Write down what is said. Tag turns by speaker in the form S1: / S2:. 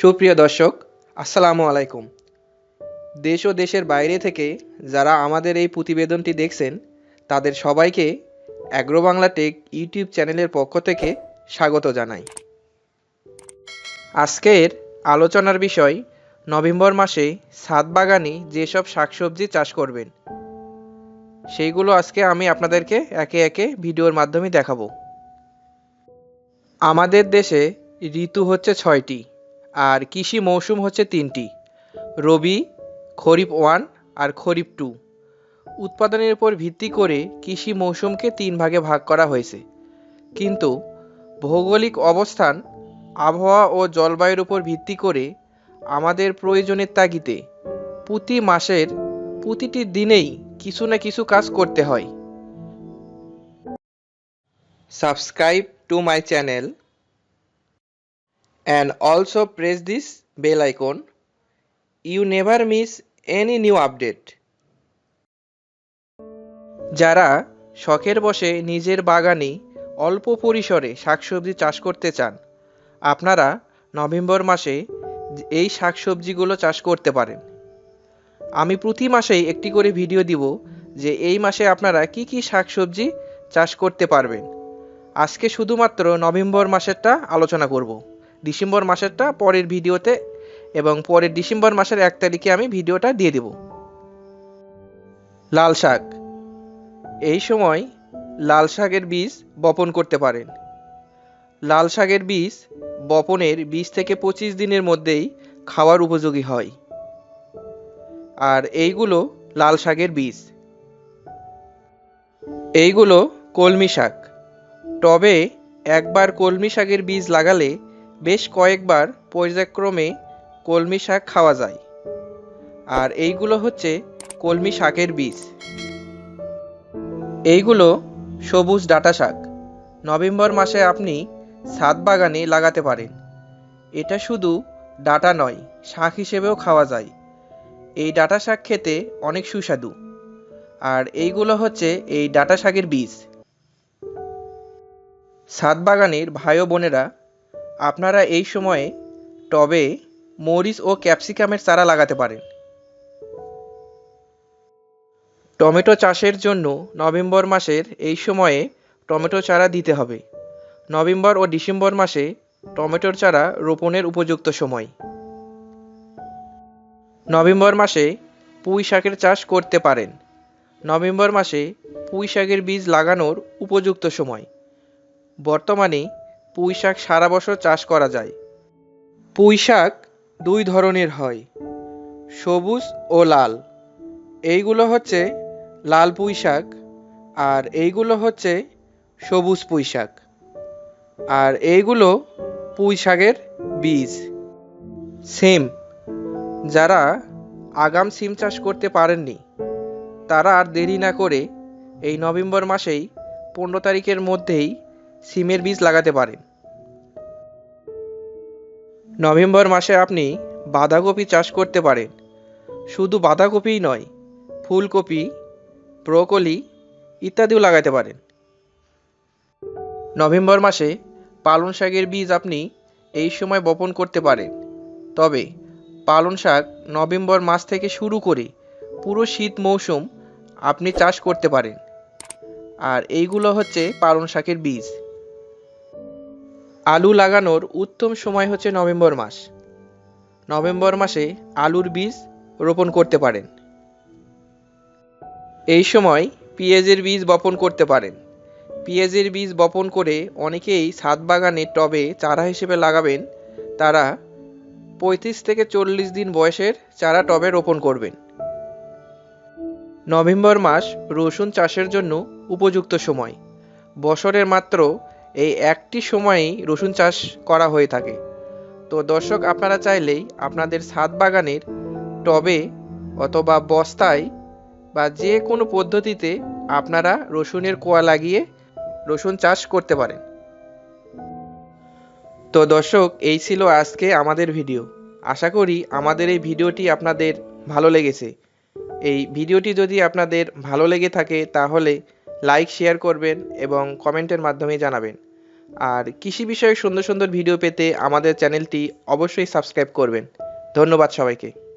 S1: সুপ্রিয় দর্শক, আসসালামু আলাইকুম। দেশ ও দেশের বাইরে থেকে যারা আমাদের এই প্রতিবেদনটি দেখছেন, তাদের সবাইকে অ্যাগ্রো বাংলা টেক ইউটিউব চ্যানেলের পক্ষ থেকে স্বাগত জানাই। আজকের আলোচনার বিষয়, নভেম্বর মাসে ছাদ বাগানে যেসব শাকসবজি চাষ করবেন, সেইগুলো আজকে আমি আপনাদেরকে একে একে ভিডিওর মাধ্যমে দেখাবো। আমাদের দেশে ঋতু হচ্ছে ছয়টি। আর কৃষি মৌসুম হচ্ছে তিনটি। রবি, খরিফ ওয়ান আর খরিফ টু। উৎপাদনের উপর ভিত্তি করে কৃষি মৌসুমকে তিন ভাগে ভাগ করা হয়েছে। কিন্তু ভৌগোলিক অবস্থান, আবহাওয়া ও জলবায়ুর উপর ভিত্তি করে আমাদের প্রয়োজনের তাগিদে প্রতি মাসের প্রতিটি দিনেই কিছু না কিছু কাজ করতে হয়। Subscribe to my channel. And also press this bell icon. You never miss any new update. যারা শখের বসে নিজের বাগানে অল্প পরিসরে শাকসবজি চাষ করতে চান, আপনারা নভেম্বর মাসে এই শাকসবজিগুলো চাষ করতে পারেন। আমি প্রতি মাসেই একটি করে ভিডিও দিব যে এই মাসে আপনারা কি কি শাকসবজি চাষ করতে পারবেন। আজকে শুধুমাত্র নভেম্বর মাসেরটা আলোচনা করব। ডিসেম্বর মাসেরটা পরের ভিডিওতে এবং পরের ডিসেম্বর মাসের এক তারিখে আমি ভিডিওটা দিয়ে দেব। লাল শাক। এই সময় লাল শাকের বীজ বপন করতে পারেন। লাল শাকের বীজ বপনের বিশ থেকে পঁচিশ দিনের মধ্যেই খাওয়ার উপযোগী হয়। আর এইগুলো লাল শাকের বীজ। এইগুলো কলমি শাক। টবে একবার কলমি শাকের বীজ লাগালে বেশ কয়েকবার পর্যায়ক্রমে কলমি শাক খাওয়া যায়। আর এইগুলো হচ্ছে কলমি শাকের বীজ। এইগুলো সবুজ ডাটা শাক। নভেম্বর মাসে আপনি ছাদ বাগানে লাগাতে পারেন। এটা শুধু ডাটা নয়, শাক হিসেবেও খাওয়া যায়। এই ডাটা শাক খেতে অনেক সুস্বাদু। আর এইগুলো হচ্ছে এই ডাটা শাকের বীজ। ছাদ বাগানের ভাই বোনেরা আপনারা এই সময়ে টবে মরিচ ও ক্যাপসিকামের চারা লাগাতে পারেন। টমেটো চাষের জন্য নভেম্বর মাসের এই সময়ে টমেটো চারা দিতে হবে। নভেম্বর ও ডিসেম্বর মাসে টমেটোর চারা রোপণের উপযুক্ত সময়। নভেম্বর মাসে পুঁই শাকের চাষ করতে পারেন। নভেম্বর মাসে পুঁই শাকের বীজ লাগানোর উপযুক্ত সময়। বর্তমানে পুঁই শাক সারা বছর চাষ করা যায়। পুঁই শাক দুই ধরনের হয়, সবুজ ও লাল। এইগুলো হচ্ছে লাল পুঁই শাক আর এইগুলো হচ্ছে সবুজ পুঁই শাক আর এইগুলো পুঁই শাকের বীজ। সিম, যারা আগাম সিম চাষ করতে পারেননি, তারা আর দেরি না করে এই নভেম্বর মাসেই পনেরো তারিখের মধ্যেই সিমের বীজ লাগাতে পারেন। নভেম্বর মাসে আপনি বাঁধাকপি চাষ করতে পারেন। শুধু বাঁধাকপিই নয়, ফুলকপি, ব্রোকলি ইত্যাদিও লাগাতে পারেন। নভেম্বর মাসে পালং শাকের বীজ আপনি এই সময় বপন করতে পারেন। তবে পালং শাক নভেম্বর মাস থেকে শুরু করে পুরো শীত মৌসুম আপনি চাষ করতে পারেন। আর এইগুলো হচ্ছে পালং শাকের বীজ। আলু লাগানোর উত্তম সময় হচ্ছে নভেম্বর মাস। নভেম্বর মাসে আলুর বীজ রোপণ করতে পারেন। এই সময় পেঁয়াজের বীজ বপন করতে পারেন। পেঁয়াজের বীজ বপন করে অনেকেই ছাদ বাগানে টবে চারা হিসেবে লাগাবেন। তারা পঁয়ত্রিশ থেকে চল্লিশ দিন বয়সের চারা টবে রোপণ করবেন। নভেম্বর মাস রসুন চাষের জন্য উপযুক্ত সময়। বছরের মাত্র এই একটি সময়েই রসুন চাষ করা হয়ে থাকে। তো দর্শক, আপনারা চাইলেই আপনাদের ছাদ বাগানের টবে অথবা বস্তায় বা যে কোনো পদ্ধতিতে আপনারা রসুনের কোয়া লাগিয়ে রসুন চাষ করতে পারেন। তো দর্শক, এই ছিল আজকে আমাদের ভিডিও। আশা করি আমাদের এই ভিডিওটি আপনাদের ভালো লেগেছে। এই ভিডিওটি যদি আপনাদের ভালো লেগে থাকে, তাহলে লাইক শেয়ার করবেন এবং কমেন্টের মাধ্যমে জানাবেন। আর কৃষি বিষয়ে সুন্দর সুন্দর ভিডিও পেতে আমাদের চ্যানেলটি অবশ্যই সাবস্ক্রাইব করবেন। ধন্যবাদ সবাইকে।